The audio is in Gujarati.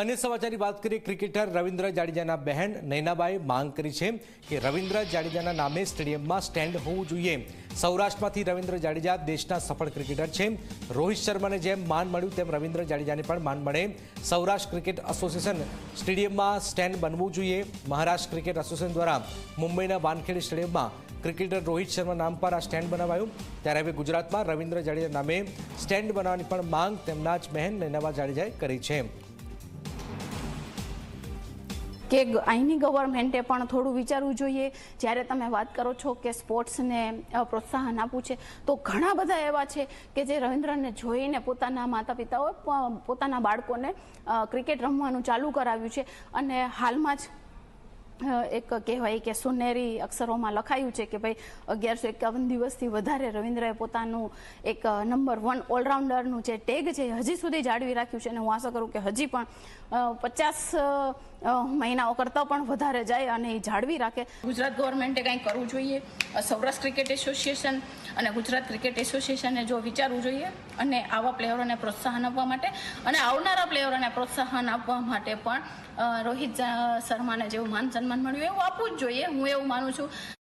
અન્ય સમાચારની વાત કરીએ, ક્રિકેટર રવિન્દ્ર જાડેજાના બહેન નૈનાબાએ માંગ કરી છે કે રવિન્દ્ર જાડેજાના નામે સ્ટેડિયમમાં સ્ટેન્ડ હોવું જોઈએ. સૌરાષ્ટ્રમાંથી રવિન્દ્ર જાડેજા દેશના સફળ ક્રિકેટર છે. રોહિત શર્માને જેમ માન મળ્યું, તેમ રવિન્દ્ર જાડેજાને પણ માન મળે. સૌરાષ્ટ્ર ક્રિકેટ એસોસિએશન સ્ટેડિયમમાં સ્ટેન્ડ બનવું જોઈએ. મહારાષ્ટ્ર ક્રિકેટ એસોસિએશન દ્વારા મુંબઈના વાનખેડે સ્ટેડિયમમાં ક્રિકેટર રોહિત શર્મા નામ પર આ સ્ટેન્ડ બનાવાયું. ત્યારે હવે ગુજરાતમાં રવિન્દ્ર જાડેજા નામે સ્ટેન્ડ બનાવવાની પણ માંગ તેમના જ બહેન નૈનાબા જાડેજાએ કરી છે. કે અહીંની ગવર્મેન્ટે પણ થોડું વિચારવું જોઈએ. જ્યારે તમે વાત કરો છો કે સ્પોર્ટ્સને પ્રોત્સાહન આપવું છે, તો ઘણા બધા એવા છે કે જે રવિન્દ્રને જોઈને પોતાના માતા પિતાઓએ પોતાના બાળકોને ક્રિકેટ રમવાનું ચાલુ કરાવ્યું છે. અને હાલમાં જ એક કહેવાય કે સુનેરી અક્ષરોમાં લખાયું છે કે ભાઈ, અગિયારસો એકાવન દિવસથી વધારે રવિન્દ્રએ પોતાનું એક નંબર વન ઓલરાઉન્ડરનું જે ટેગ છે હજી સુધી જાળવી રાખ્યું છે. અને હું આશા કરું કે હજી પણ પચાસ મહિનાઓ કરતાં પણ વધારે જાય અને એ જાળવી રાખે. ગુજરાત ગવર્મેન્ટે કંઈ કરવું જોઈએ? સૌરાષ્ટ્ર ક્રિકેટ એસોસિએશન અને ગુજરાત ક્રિકેટ એસોસિએશને જો વિચારવું જોઈએ અને આવા પ્લેયરોને પ્રોત્સાહન આપવા માટે અને આવનારા પ્લેયરોને પ્રોત્સાહન આપવા માટે પણ રોહિત શર્માને જેવું માન સન્માન મળ્યું, એવું આપવું જ જોઈએ. હું એવું માનું છું.